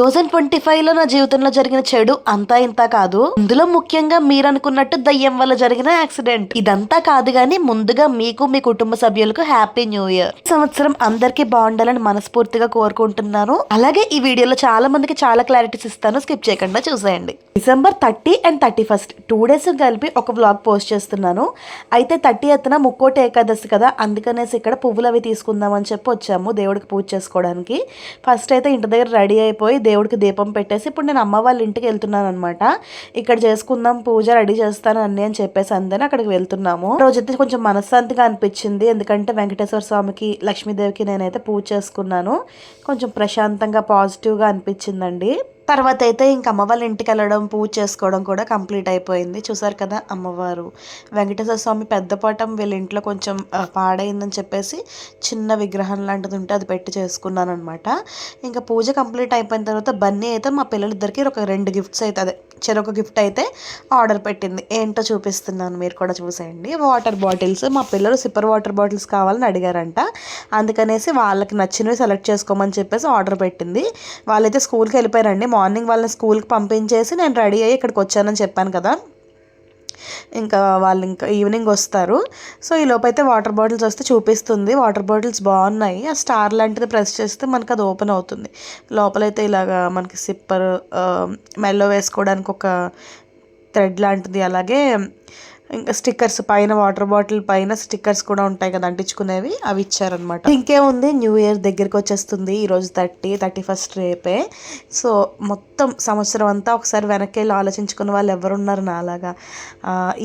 Thousand twenty ఫైవ్లో నా జీవితంలో జరిగిన చెడు అంతా ఇంత కాదు. ఇందులో ముఖ్యంగా మీరు అనుకున్నట్టు దయ్యం వల్ల జరిగిన యాక్సిడెంట్. ఇదంతా కాదు గానీ ముందుగా మీకు మీ కుటుంబ సభ్యులకు హ్యాపీ న్యూ ఇయర్. ఈ సంవత్సరం అందరికీ బాగుండాలని మనస్ఫూర్తిగా కోరుకుంటున్నాను. అలాగే ఈ వీడియోలో చాలా మందికి చాలా క్లారిటీస్ ఇస్తాను. స్కిప్ చేయకుండా చూసేయండి. December thirty and thirty first. Two days కలిపి ఒక వ్లాగ్ పోస్ట్ చేస్తున్నాను. అయితే థర్టీ ఎత్తున ముక్కోటి ఏకాదశి కదా అందుకనేసి ఇక్కడ పువ్వులు అవి తీసుకుందామని చెప్పి వచ్చాము దేవుడికి పూజ చేసుకోవడానికి. ఫస్ట్ అయితే ఇంటి దగ్గర రెడీ అయిపోయి దేవుడికి దీపం పెట్టేసి ఇప్పుడు నేను అమ్మ వాళ్ళ ఇంటికి వెళ్తున్నాను అనమాట ఇక్కడ చేసుకుందాం పూజ రెడీ చేస్తాను అన్ని అని చెప్పేసి అందని అక్కడికి వెళ్తున్నాము. రోజైతే కొంచెం మనశ్శాంతిగా అనిపించింది. ఎందుకంటే వెంకటేశ్వర స్వామికి లక్ష్మీదేవికి నేనైతే పూజ చేసుకున్నాను. కొంచెం ప్రశాంతంగా పాజిటివ్గా అనిపించిందండి. తర్వాత అయితే ఇంక అమ్మ వాళ్ళ ఇంటికి వెళ్ళడం పూజ చేసుకోవడం కూడా కంప్లీట్ అయిపోయింది. చూసారు కదా అమ్మవారు. వెంకటేశ్వర స్వామి పెద్దపటం వీళ్ళ ఇంట్లో కొంచెం పాడైందని చెప్పేసి చిన్న విగ్రహం లాంటిది ఉంటే అది పెట్టి చేసుకున్నాను అనమాట ఇంకా పూజ కంప్లీట్ అయిపోయిన తర్వాత బన్నీ అయితే మా పిల్లలిద్దరికి ఒక రెండు గిఫ్ట్స్ అయితే అదే చెరొక గిఫ్ట్ అయితే ఆర్డర్ పెట్టింది. ఏంటో చూపిస్తున్నాను మీరు కూడా చూసేయండి. వాటర్ బాటిల్స్ మా పిల్లలు సిప్పర్ వాటర్ బాటిల్స్ కావాలని అడిగారంట. అందుకనేసి వాళ్ళకి నచ్చినవి సెలెక్ట్ చేసుకోమని చెప్పేసి ఆర్డర్ పెట్టింది. వాళ్ళైతే స్కూల్కి వెళ్ళిపోయారండి. మార్నింగ్ వాళ్ళని స్కూల్కి పంపించేసి నేను రెడీ అయ్యి ఇక్కడికి వచ్చానని చెప్పాను కదా. ఇంకా వాళ్ళు ఇంకా ఈవినింగ్ వస్తారు. సో ఈ లోపైతే అయితే వాటర్ బాటిల్స్ వస్తే చూపిస్తుంది. వాటర్ బాటిల్స్ బాగున్నాయి. ఆ స్టార్ లాంటిది ప్రెస్ చేస్తే మనకు అది ఓపెన్ అవుతుంది. లోపలైతే ఇలాగా మనకి సిప్పర్ మెల్లో వేసుకోవడానికి ఒక థ్రెడ్ లాంటిది అలాగే ఇంకా స్టిక్కర్స్ పైన వాటర్ బాటిల్ పైన స్టిక్కర్స్ కూడా ఉంటాయి కదా అంటించుకునేవి. అవి ఇచ్చారనమాట ఇంకేముంది? న్యూ ఇయర్ దగ్గరికి వచ్చేస్తుంది. ఈరోజు థర్టీ థర్టీ ఫస్ట్ రేపే. సో మొత్తం సంవత్సరం అంతా ఒకసారి వెనక్కి వెళ్ళి ఆలోచించుకున్న వాళ్ళు ఎవరున్నారు నాలాగా.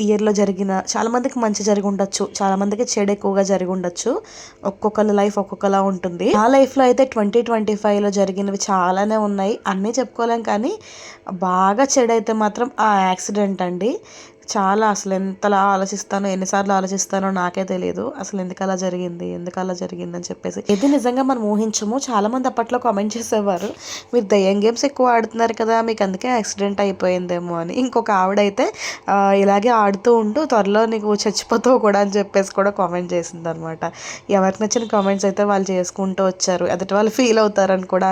ఇయర్లో జరిగిన చాలామందికి మంచి జరిగి ఉండొచ్చు. చాలామందికి చెడు ఎక్కువగా జరిగి ఉండొచ్చు. ఒక్కొక్కరి లైఫ్ ఒక్కొక్కలా ఉంటుంది. నా లైఫ్లో అయితే ట్వంటీ ట్వంటీ ఫైవ్లో జరిగినవి చాలానే ఉన్నాయి. అన్నీ చెప్పుకోలేం కానీ బాగా చెడు అయితే మాత్రం ఆ యాక్సిడెంట్ అండి. చాలా అసలు ఎంతలా ఆలోచిస్తానో ఎన్నిసార్లు ఆలోచిస్తానో నాకే తెలియదు అసలు ఎందుకు అలా జరిగింది ఎందుకు అలా జరిగింది అని చెప్పేసి. ఇది నిజంగా మనం ఊహించము. చాలా మంది అప్పట్లో కామెంట్ చేసేవారు మీరు దయ్యం గేమ్స్ ఎక్కువ ఆడుతున్నారు కదా మీకు అందుకే యాక్సిడెంట్ అయిపోయిందేమో అని. ఇంకొక ఆవిడైతే ఇలాగే ఆడుతూ ఉంటూ త్వరలో నీకు చచ్చిపోతావు కూడా అని చెప్పేసి కూడా కామెంట్ చేసింది అనమాట ఎవరికి నచ్చిన కామెంట్స్ అయితే వాళ్ళు చేసుకుంటూ వచ్చారు. ఎదుటి వాళ్ళు ఫీల్ అవుతారని కూడా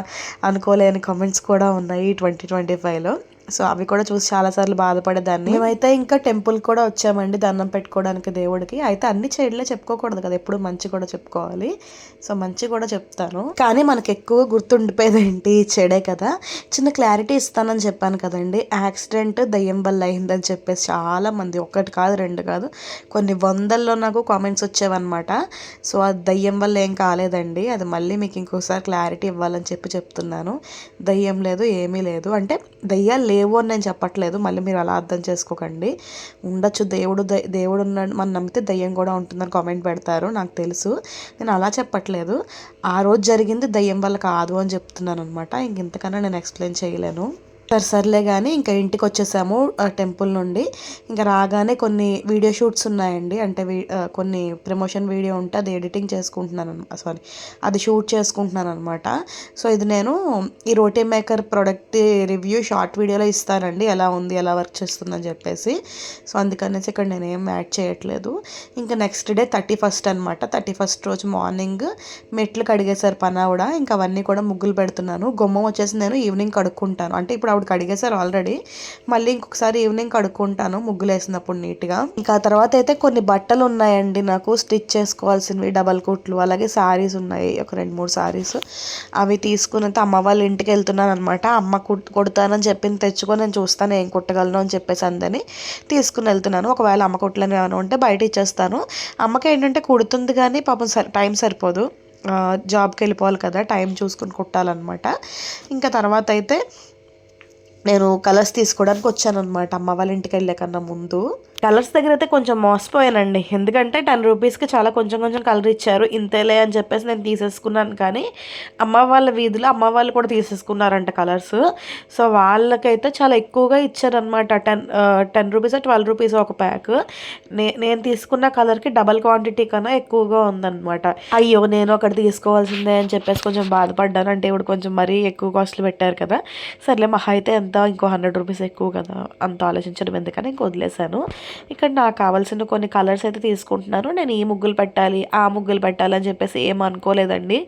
అనుకోలేని కామెంట్స్ కూడా ఉన్నాయి ట్వంటీ ట్వంటీ ఫైవ్లో. ¿Perdón? సో అవి కూడా చూసి చాలాసార్లు బాధపడేదాన్ని. మేమైతే ఇంకా టెంపుల్ కూడా వచ్చామండి దండం పెట్టుకోవడానికి దేవుడికి. అయితే అన్ని చెడులే చెప్పుకోకూడదు కదా ఎప్పుడు మంచి కూడా చెప్పుకోవాలి. సో మంచి కూడా చెప్తాను. కానీ మనకి ఎక్కువ గుర్తుండిపోయేది ఏంటి చెడే కదా. చిన్న క్లారిటీ ఇస్తానని చెప్పాను కదండి. యాక్సిడెంట్ దయ్యం వల్ల అయిందని చెప్పేసి చాలా మంది ఒకటి కాదు రెండు కాదు కొన్ని వందల్లో నాకు కామెంట్స్ వచ్చేవన్నమాట. సో అది దయ్యం వల్ల ఏం కాలేదండి. అది మళ్ళీ మీకు ఇంకోసారి క్లారిటీ ఇవ్వాలని చెప్పి చెప్తున్నాను. దయ్యం లేదు ఏమీ లేదు. అంటే దయ్యాలు లేవు అని నేను చెప్పట్లేదు. మళ్ళీ మీరు అలా అర్థం చేసుకోకండి. ఉండొచ్చు. దేవుడు దై- దేవుడు ఉన్నాడు మనం నమ్మితే దయ్యం కూడా ఉంటుందని కామెంట్ పెడతారు. నాకు తెలుసు. నేను అలా చెప్పట్లేదు. ఆ రోజు జరిగింది దయ్యం వల్ల కాదు అని చెప్తున్నాను అనమాట ఇంక ఇంతకన్నా నేను ఎక్స్ప్లెయిన్ చేయలేను. సరే సర్లే కానీ ఇంకా ఇంటికి వచ్చేసాము టెంపుల్ నుండి. ఇంకా రాగానే కొన్ని వీడియో షూట్స్ ఉన్నాయండి. అంటే కొన్ని ప్రమోషన్ వీడియో ఉంటే అది ఎడిటింగ్ చేసుకుంటున్నాను సారీ అది షూట్ చేసుకుంటున్నాను అనమాట సో ఇది నేను ఈ roti maker product review short వీడియోలో ఇస్తానండి. ఎలా ఉంది ఎలా వర్క్ చేస్తుందని చెప్పేసి. సో అందుకనేసి ఇక్కడ నేను ఏం యాడ్ చేయట్లేదు. ఇంకా నెక్స్ట్ డే థర్టీ ఫస్ట్ అనమాట థర్టీ ఫస్ట్ రోజు మార్నింగ్ మెట్లు కడిగేశారు కూడా. ఇంకా అవన్నీ కూడా ముగ్గులు పెడుతున్నాను. గుమ్మం వచ్చేసి నేను ఈవినింగ్ కడుక్కుంటాను. అంటే ఇప్పుడు ఆవిడ కడిగేశారు ఆల్రెడీ. మళ్ళీ ఇంకొకసారి ఈవినింగ్ కడుక్కుంటాను ముగ్గులు వేసినప్పుడు నీట్గా. ఇంకా ఆ తర్వాత అయితే కొన్ని బట్టలు ఉన్నాయండి నాకు స్టిచ్ చేసుకోవాల్సినవి డబల్ కుట్లు అలాగే శారీస్ ఉన్నాయి ఒక రెండు మూడు శారీస్ అవి తీసుకుని అమ్మ వాళ్ళ ఇంటికి వెళ్తున్నాను అనమాట అమ్మ కుట్ కొడతానని చెప్పింది తెచ్చుకొని నేను చూస్తాను ఏం కుట్టగలను అని చెప్పేసి అందని తీసుకుని వెళ్తున్నాను. ఒకవేళ అమ్మ కుట్లని ఏమైనా ఉంటే బయట ఇచ్చేస్తాను. అమ్మకి ఏంటంటే కుడుతుంది కానీ పాపం సరి టైం సరిపోదు. జాబ్కి వెళ్ళిపోవాలి కదా టైం చూసుకుని కుట్టాలన్నమాట. ఇంకా తర్వాత అయితే నేను కలర్స్ తీసుకోవడానికి వచ్చాను అనమాట అమ్మ వాళ్ళ ఇంటికి వెళ్ళే కన్నా ముందు. కలర్స్ దగ్గర అయితే కొంచెం మోసపోయానండి. ఎందుకంటే టెన్ రూపీస్కి చాలా కొంచెం కొంచెం కలర్ ఇచ్చారు. ఇంతేలే అని చెప్పేసి నేను తీసేసుకున్నాను. కానీ అమ్మ వాళ్ళ వీధిలో అమ్మ వాళ్ళు కూడా తీసేసుకున్నారంట కలర్స్. సో వాళ్ళకైతే చాలా ఎక్కువగా ఇచ్చారనమాట ten ten rupees twelve rupees ఒక ప్యాక్. నే నేను తీసుకున్న కలర్కి డబల్ క్వాంటిటీ కన్నా ఎక్కువగా ఉందన్నమాట. అయ్యో నేను ఒకటి తీసుకోవాల్సిందే అని చెప్పేసి కొంచెం బాధపడ్డాను. అంటే ఇప్పుడు కొంచెం మరీ ఎక్కువ కాస్ట్లు పెట్టారు కదా. సర్లే మహా అయితే ఎంత? ఇంకో హండ్రెడ్ రూపీస్ ఎక్కువ కదా? అంత ఆలోచించడం ఎందుకని ఇంక వదిలేశాను. ఇక్కడ నాకు కావాల్సిన కొన్ని కలర్స్ అయితే తీసుకుంటున్నాను నేను ఈ ముగ్గులు పెట్టాలి ఆ ముగ్గులు పెట్టాలి అని చెప్పేసి ఏం అనుకోలేదండి.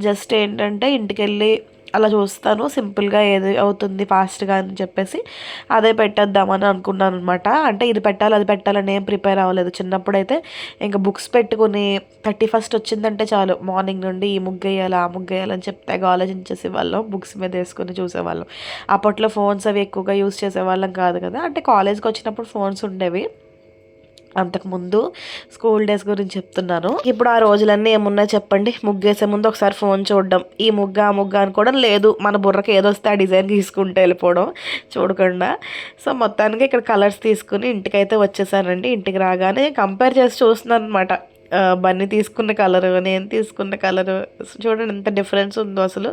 జస్ట్ ఏంటంటే ఇంటికి వెళ్ళి అలా చూస్తాను. సింపుల్గా ఏది అవుతుంది ఫాస్ట్గా అని చెప్పేసి అదే పెట్టేద్దామని అనుకున్నాను అనమాట అంటే ఇది పెట్టాలి అది పెట్టాలని ఏం ప్రిపేర్ అవ్వలేదు. చిన్నప్పుడు అయితే ఇంకా బుక్స్ పెట్టుకుని థర్టీ ఫస్ట్ వచ్చిందంటే చాలు. మార్నింగ్ నుండి ఈ ముగ్గు వేయాలి ఆ ముగ్గు వేయాలని చెప్తే ఆలోచించేసి వాళ్ళం బుక్స్ మీద వేసుకుని చూసేవాళ్ళం. అప్పట్లో ఫోన్స్ అవి ఎక్కువగా యూస్ చేసేవాళ్ళం కాదు కదా. అంటే కాలేజ్కి వచ్చినప్పుడు ఫోన్స్ ఉండేవి. అంతకుముందు స్కూల్ డేస్ గురించి చెప్తున్నాను. ఇప్పుడు ఆ రోజులన్నీ ఏమున్నా చెప్పండి. ముగ్గేసే ముందు ఒకసారి ఫోన్ చూడడం. ఈ ముగ్గ ఆ ముగ్గ అనుకోవడం లేదు. మన బుర్రకి ఏదొస్తే ఆ డిజైన్ తీసుకుంటే వెళ్ళిపోవడం. చూడకుండా. సో మొత్తానికి ఇక్కడ కలర్స్ తీసుకుని ఇంటికైతే వచ్చేసానండి. ఇంటికి రాగానే కంపేర్ చేసి చూస్తున్నాను అనమాట బన్నీ తీసుకున్న కలరు నేను తీసుకున్న కలరు. చూడండి ఎంత డిఫరెన్స్ ఉందో అసలు.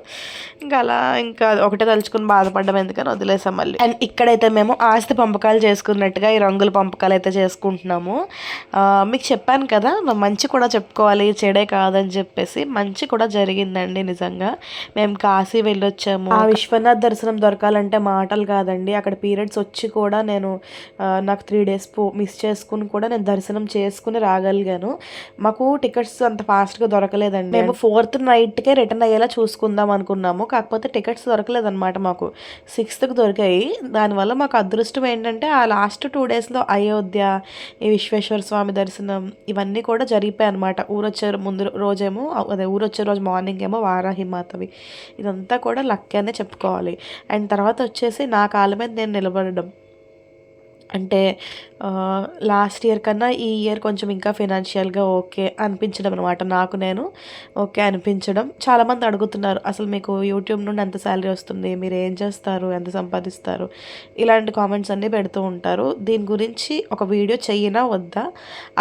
ఇంకా అలా ఇంకా ఒకటే తలుచుకుని బాధపడడం ఎందుకని వదిలేసాం మళ్ళీ. అండ్ ఇక్కడైతే మేము ఆస్తి పంపకాలు చేసుకున్నట్టుగా ఈ రంగుల పంపకాలు అయితే చేసుకుంటున్నాము. మీకు చెప్పాను కదా మంచి కూడా చెప్పుకోవాలి చెడే కాదని చెప్పేసి మంచి కూడా జరిగిందండి నిజంగా. మేము కాశీ వెళ్ళొచ్చాము. ఆ విశ్వనాథ్ దర్శనం దొరకాలంటే మాటలు కాదండి. అక్కడ పీరియడ్స్ వచ్చి కూడా నేను నాకు త్రీ డేస్ పో మిస్ చేసుకుని కూడా నేను దర్శనం చేసుకుని రాగలిగాను. మాకు టికెట్స్ అంత ఫాస్ట్గా దొరకలేదండి. మేము ఫోర్త్ నైట్కే రిటర్న్ అయ్యేలా చూసుకుందాం అనుకున్నాము. కాకపోతే టికెట్స్ దొరకలేదన్నమాట మాకు. సిక్స్త్కి దొరికాయి. దానివల్ల మాకు అదృష్టం ఏంటంటే ఆ లాస్ట్ టూ డేస్లో అయోధ్య ఈ విశ్వేశ్వర స్వామి దర్శనం ఇవన్నీ కూడా జరిగిపోయాయి అనమాట ఊరొచ్చే ముందు రోజేమో అదే ఊరొచ్చే రోజు మార్నింగ్ ఏమో వారాహిమాతవి ఇదంతా కూడా లక్ అనే చెప్పుకోవాలి. అండ్ తర్వాత వచ్చేసి నా కాళ్ళ మీద నేను నిలబడడం. అంటే లాస్ట్ ఇయర్ కన్నా ఈ ఇయర్ కొంచెం ఇంకా ఫినాన్షియల్గా ఓకే అనిపించడం అనమాట నాకు నేను. ఓకే అనిపించడం. చాలామంది అడుగుతున్నారు అసలు మీకు యూట్యూబ్ నుండి ఎంత శాలరీ వస్తుంది? మీరు ఏం చేస్తారు? ఎంత సంపాదిస్తారు? ఇలాంటి కామెంట్స్ అన్నీ పెడుతూ ఉంటారు. దీని గురించి ఒక వీడియో చెయ్యినా వద్దా?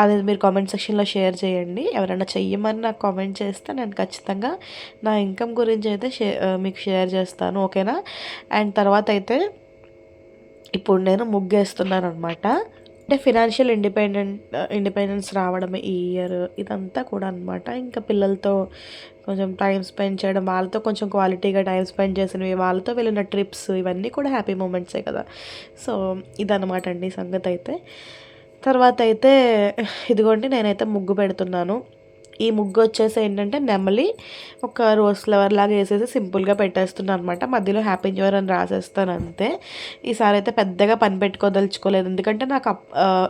అది మీరు కామెంట్ సెక్షన్లో షేర్ చేయండి. ఎవరైనా చెయ్యమని నాకు కామెంట్ చేస్తే నేను ఖచ్చితంగా నా ఇన్కమ్ గురించి అయితే షే మీకు షేర్ చేస్తాను. ఓకేనా అండ్ తర్వాత అయితే ఇప్పుడు నేను ముగ్గేస్తున్నాను అనమాట అంటే ఫినాన్షియల్ ఇండిపెండెంట్ ఇండిపెండెన్స్ రావడం ఈ ఇయర్ ఇదంతా కూడా అనమాట ఇంకా పిల్లలతో కొంచెం టైం స్పెండ్ చేయడం వాళ్ళతో కొంచెం క్వాలిటీగా టైం స్పెండ్ చేసినవి వాళ్ళతో వెళ్ళిన ట్రిప్స్ ఇవన్నీ కూడా హ్యాపీ మూమెంట్సే కదా. సో ఇదనమాట అండి సంగతి అయితే తర్వాత అయితే ఇదిగోండి నేనైతే ముగ్గు పెడుతున్నాను. ఈ ముగ్గు వచ్చేసి ఏంటంటే నెమలి ఒక రోజ్ ఫ్లవర్ లాగా వేసేసి సింపుల్గా పెట్టేస్తున్నాను అనమాట మధ్యలో హ్యాపీ న్యూ ఇయర్ అని రాసేస్తాను అంతే. ఈసారి అయితే పెద్దగా పని పెట్టుకోదలుచుకోలేదు. ఎందుకంటే నాకు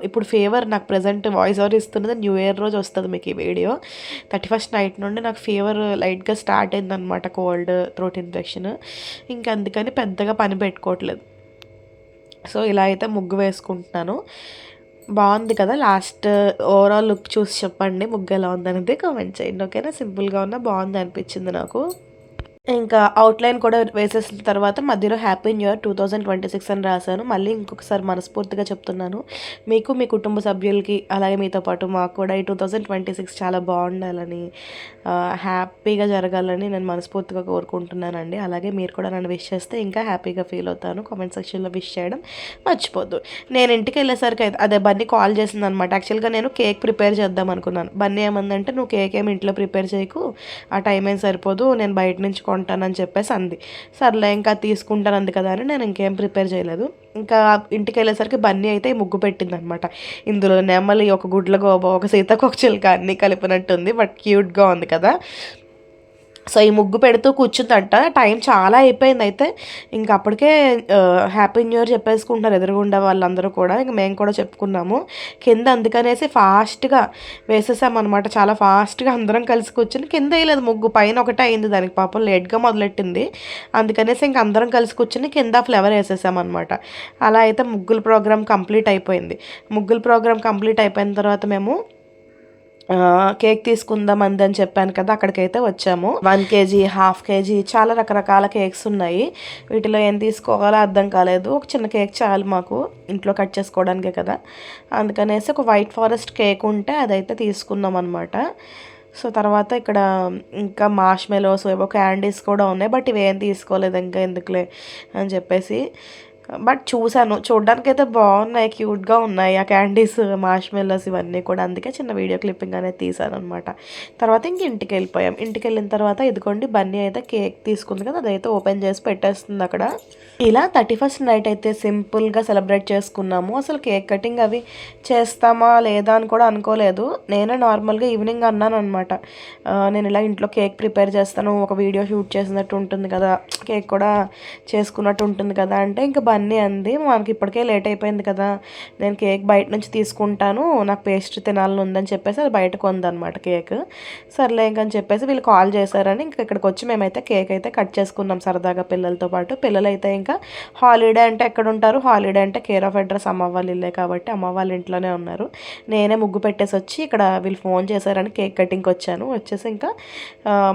ఇప్పుడు ఫీవర్ నాకు ప్రజెంట్ వాయిస్ ఓవర్ ఇస్తున్నది న్యూ ఇయర్ రోజు వస్తుంది మీకు ఈ వీడియో. థర్టీ ఫస్ట్ నైట్ నుండి నాకు ఫీవర్ లైట్గా స్టార్ట్ అయిందనమాట కోల్డ్ థ్రోట్ ఇన్ఫెక్షన్. ఇంకా అందుకని పెద్దగా పని పెట్టుకోవట్లేదు. సో ఇలా అయితే ముగ్గు వేసుకుంటున్నాను. బాగుంది కదా లాస్ట్ ఓవరాల్ లుక్ చూసి చెప్పండి. ముగ్గు ఎలా ఉందనేది కామెంట్ చేయండి. ఓకేనా సింపుల్గా ఉన్న బాగుంది అనిపించింది నాకు. ఇంకా అవుట్లైన్ కూడా వేసేసిన తర్వాత మధ్యలో happy new year two thousand twenty six అని రాశాను. మళ్ళీ ఇంకొకసారి మనస్ఫూర్తిగా చెప్తున్నాను. మీకు మీ కుటుంబ సభ్యులకి అలాగే మీతో పాటు మాకు కూడా ఈ టూ థౌజండ్ ట్వంటీ సిక్స్ చాలా బాగుండాలని హ్యాపీగా జరగాలని నేను మనస్ఫూర్తిగా కోరుకుంటున్నానండి. అలాగే మీరు కూడా నన్ను విష్ చేస్తే ఇంకా హ్యాపీగా ఫీల్ అవుతాను. కామెంట్ సెక్షన్లో విష్ చేయడం మర్చిపోద్దు. నేను ఇంటికి వెళ్ళేసరికి అదే బన్నీ కాల్ చేసింది అనమాట యాక్చువల్గా నేను కేక్ ప్రిపేర్ చేద్దాం అనుకున్నాను. బన్నీ ఏమందంటే నువ్వు కేక్ ఏమి ఇంట్లో ప్రిపేర్ చేయకు. ఆ టైం ఏం సరిపోదు. నేను బయట నుంచి కొంటానని చెప్పేసి అంది. సర్లే ఇంకా తీసుకుంటాను అంది కదా అని నేను ఇంకేం ప్రిపేర్ చేయలేదు. ఇంకా ఇంటికి వెళ్ళేసరికి బన్నీ అయితే ముగ్గు పెట్టింది అనమాట ఇందులో నెమలి ఒక గుడ్ల గోబ ఒక సీతకొక చిలుక అన్నీ కలిపినట్టుంది బట్ క్యూట్గా ఉంది కదా. సో ఈ ముగ్గు పెడుతూ కూర్చుందంట. టైం చాలా అయిపోయింది అయితే. ఇంకా అప్పటికే హ్యాపీ న్యూ ఇయర్ చెప్పేసుకుంటున్నారు ఎదురుగుండా వాళ్ళందరూ కూడా. ఇంక మేము కూడా చెప్పుకున్నాము. కింద అందుకనేసి ఫాస్ట్గా వేసేసామన్నమాట. చాలా ఫాస్ట్గా అందరం కలిసి కూర్చుని కింద వేయలేదు ముగ్గు. పైన ఒకటే అయింది దానికి పాపం లేట్గా మొదలెట్టింది. అందుకనేసి ఇంక అందరం కలిసి కూర్చుని కింద ఫ్లేవర్ వేసేసామన్నమాట. అలా అయితే ముగ్గుల ప్రోగ్రామ్ కంప్లీట్ అయిపోయింది. ముగ్గుల ప్రోగ్రామ్ కంప్లీట్ అయిపోయిన తర్వాత మేము కేక్ తీసుకుందాం అందని చెప్పాను కదా అక్కడికైతే వచ్చాము. వన్ కేజీ హాఫ్ కేజీ చాలా రకరకాల కేక్స్ ఉన్నాయి. వీటిలో ఏం తీసుకోవాలో అర్థం కాలేదు. ఒక చిన్న కేక్ చాలు మాకు ఇంట్లో కట్ చేసుకోవడానికే కదా. అందుకనేసి ఒక వైట్ ఫారెస్ట్ కేక్ ఉంటే అదైతే తీసుకున్నాం అనమాట సో తర్వాత ఇక్కడ ఇంకా మాష్ మెలోస్ ఏవో క్యాండీస్ కూడా ఉన్నాయి బట్ ఇవేం తీసుకోలేదు ఇంకా ఎందుకులే అని చెప్పేసి. బట్ చూశాను. చూడడానికైతే బాగున్నాయి క్యూట్గా ఉన్నాయి. ఆ క్యాండీస్ మార్ష్ ఇవన్నీ కూడా. అందుకే చిన్న వీడియో క్లిప్పింగ్ అనేది తీశాను అనమాట తర్వాత ఇంక ఇంటికి వెళ్ళిపోయాం. ఇంటికి వెళ్ళిన తర్వాత ఇదిగోండి బన్నీ అయితే కేక్ తీసుకుంది కదా అదైతే ఓపెన్ చేసి పెట్టేస్తుంది అక్కడ. ఇలా థర్టీ ఫస్ట్ నైట్ అయితే సింపుల్గా సెలబ్రేట్ చేసుకున్నాము. అసలు కేక్ కటింగ్ అవి చేస్తామా లేదా అని కూడా అనుకోలేదు. నేనే నార్మల్గా ఈవినింగ్ అన్నాను అనమాట నేను ఇలా ఇంట్లో కేక్ ప్రిపేర్ చేస్తాను ఒక వీడియో షూట్ చేసినట్టు ఉంటుంది కదా కేక్ కూడా చేసుకున్నట్టు ఉంటుంది కదా అంటే ఇంకా బన్నీ అంది మనకి ఇప్పటికే లేట్ అయిపోయింది కదా నేను కేక్ బయట నుంచి తీసుకుంటాను నాకు పేస్ట్ తినాలని ఉందని చెప్పేసి అది బయటకు ఉందన్నమాట కేక్. సర్లే ఇంకని చెప్పేసి వీళ్ళు కాల్ చేశారని ఇంకా ఇక్కడికి వచ్చి మేమైతే కేక్ అయితే కట్ చేసుకున్నాం సరదాగా పిల్లలతో పాటు. పిల్లలైతే ఇంకా ఇంకా హాలిడే అంటే ఎక్కడ ఉంటారు హాలిడే అంటే కేర్ ఆఫ్ అడ్రస్ అమ్మ వాళ్ళ ఇల్లే కాబట్టి అమ్మ వాళ్ళ ఇంట్లోనే ఉన్నారు. నేనే ముగ్గు పెట్టేసి వచ్చి ఇక్కడ వీళ్ళు ఫోన్ చేశారని కేక్ కటింగ్కి వచ్చాను. వచ్చేసి ఇంకా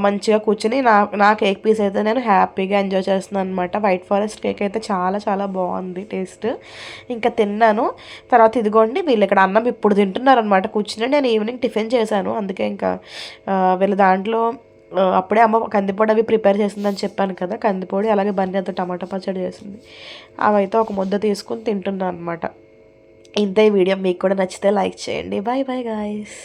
మంచిగా కూర్చుని నా నా కేక్ పీస్ అయితే నేను హ్యాపీగా ఎంజాయ్ చేస్తున్నాను అనమాట వైట్ ఫారెస్ట్ కేక్ అయితే చాలా చాలా బాగుంది టేస్ట్ ఇంకా తిన్నాను. తర్వాత ఇదిగోండి వీళ్ళు ఇక్కడ అన్నం ఇప్పుడు తింటున్నారనమాట కూర్చుని నేను ఈవినింగ్ టిఫిన్ చేశాను. అందుకే ఇంకా వీళ్ళ దాంట్లో అప్పుడే అమ్మ కందిపొడి అవి ప్రిపేర్ చేసిందని చెప్పాను కదా కందిపొడి అలాగే బన్నీ అంత టమాటా పచ్చడి చేసింది. అవైతే ఒక ముద్ద తీసుకుని తింటున్నాను అనమాట ఇంత ఈ వీడియో మీకు కూడా నచ్చితే లైక్ చేయండి. Bye bye guys